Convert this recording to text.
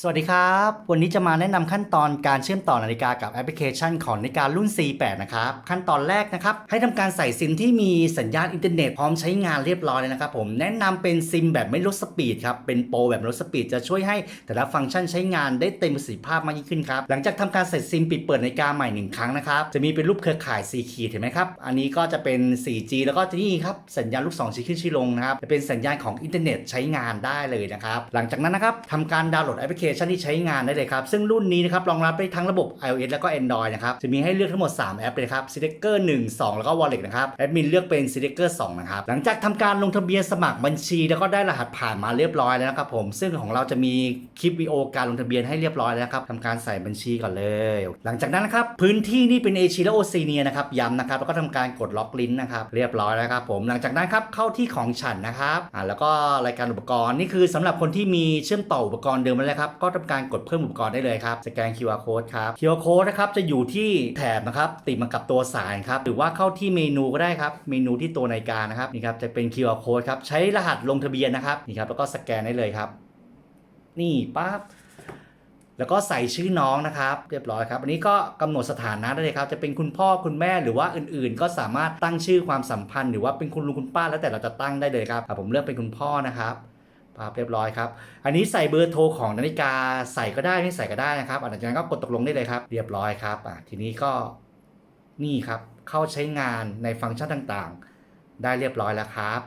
สวัสดีครับ วันนี้จะมาแนะนำขั้นตอนการเชื่อมต่อนาฬิกากับแอปพลิเคชันของนาฬิการุ่น C8 นะครับ ขั้นตอนแรกนะครับ ให้ทำการใส่ซิมที่มีสัญญาณอินเทอร์เน็ตพร้อมใช้งานเรียบร้อยเลยนะครับผมแนะนำเป็นซิมแบบไม่ลดสปีดครับ เป็นโปรแบบลดสปีดจะช่วยให้แต่ละฟังก์ชันใช้งานได้เต็มประสิทธิภาพมากยิ่งขึ้นครับ หลังจากทำการใส่ซิมปิดเปิดนาฬิกาใหม่หนึ่งครั้งนะครับ จะมีเป็นรูปเครือข่าย4ขีดเห็นไหมครับ อันนี้ก็จะเป็น 4G แล้วก็ที่นี่ครับสัญญาณลูกศรชี้ขึ้นชี้ลงนะครับจะเป็นสัญญาณของอินเทอร์เน็ตใช้งานได้เลยนะครับหลังจากนั้นนะครับทำการดาวน์โหลดแอปพลิเคชันที่ใช้งานได้เลยครับ ซึ่งรุ่นนี้นะครับรองรับได้ทั้งระบบ iOS แล้วก็ Android นะครับ จะมีให้เลือกทั้งหมด 3 แอปเลยครับ s e l e c t o r 1 2 แล้วก็ Wallet นะครับแอดมินเลือกเป็น s e l e c t o r 2 นะครับ หลังจากทำการลงทะเบียนสมัครบัญชี แล้วก็ได้รหัสผ่านมาเรียบร้อยแล้วนะครับผม ซึ่งของเราจะมีคลิปวิดีโอการลงทะเบียนให้เรียบร้อยแล้วครับทำการใส่บัญชีก่อนเลย หลังจากนั้นนะครับพื้นที่นี่เป็นเอเชียและโอเซเนียนะครับย้ำนะครับแล้วก็ทำการกดล็อกลิ้นนะครับเรียบร้อยแล้วครับผมหลังจากนั้นครับเข้าที่ของฉันนะครับอ่าแล้วก็รายการอุปกรณ์นี่คือสำหรับคนที่มีเชื่อมต่ออุปกรณ์เดิมแล้วครับก็ทำการกดเพิ่มอุปกรณ์ได้เลยครับ สแกน QR code ครับ QR code นะครับจะอยู่ที่แถบนะครับติดมากับตัวสายครับหรือว่าเข้าที่เมนูก็ได้ครับ เมนูที่ตัวนาฬิกานะครับนี่ครับจะเป็น QR code ครับใช้รหัสลงทะเบียนนะครับนี่ครับแล้วก็สแกนได้เลยครับ นี่ปั๊บแล้วก็ใส่ชื่อน้องนะครับ เรียบร้อยครับอันนี้ก็กำหนดสถานะได้เลยครับ จะเป็นคุณพ่อคุณแม่หรือว่าอื่นๆ ก็สามารถตั้งชื่อความสัมพันธ์ หรือว่าเป็นคุณลุงคุณป้าแล้วแต่เราจะตั้งได้เลยครับผมเลือกเป็นคุณพ่อนะครับ ภาพเรียบร้อยครับ อันนี้ใส่เบอร์โทรของนาฬิกาใส่ก็ได้ไม่ใส่ก็ได้นะครับอะหลังจากนั้นก็กดตกลงได้เลยครับ เรียบร้อยครับอะทีนี้ก็นี่ครับเข้าใช้งานในฟังก์ชันต่างๆ ได้เรียบร้อยแล้วครับ